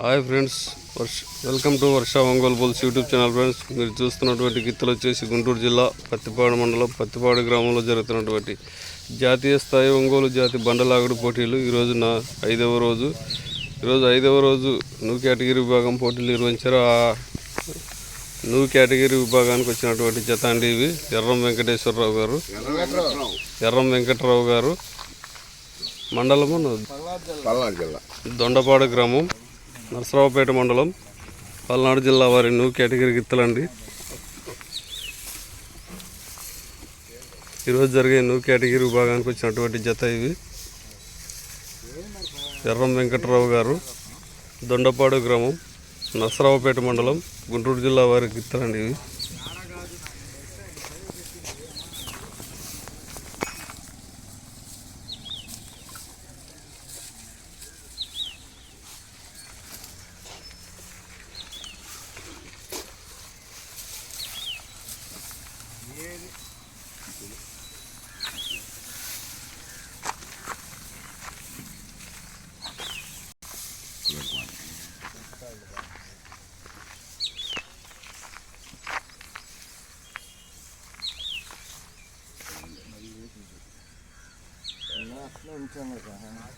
Hi friends Varsha welcome to Varsha Ongole bulls YouTube channel friends. మీరు చూస్తున్నటువంటి గిత్తలు వచ్చేసి గుంటూరు జిల్లా పత్తిపాడు మండలం పత్తిపాడు గ్రామంలో జరుగుతున్నటువంటి జాతీయ స్థాయి ఒంగోలు జాతి బండలాగుడు పోటీలు. ఈరోజు నా ఐదవ రోజు. ఈరోజు ఐదవ రోజు నువ్వు కేటగిరీ విభాగం పోటీలు నిర్వహించారు. ఆ నువ్వు కేటగిరీ విభాగానికి వచ్చినటువంటి జత అండి ఇవి. ఎర్రం వెంకటేశ్వరరావు గారు. ఎర్రం వెంకటరావు గారు. మండలము దొండపాడు గ్రామం. నరసరావుపేట మండలం పల్నాడు జిల్లా వారి నువ్వు కేటగిరీ గిత్తలండి. ఈరోజు జరిగే నువ్వు కేటగిరీ విభాగానికి వచ్చినటువంటి జత ఇవి. ఎర్రం వెంకటరావు గారు దొండపాడు గ్రామం నరసరావుపేట మండలం గుంటూరు జిల్లా వారి గిత్తలండి ఇవి. 那那你这么讲哈？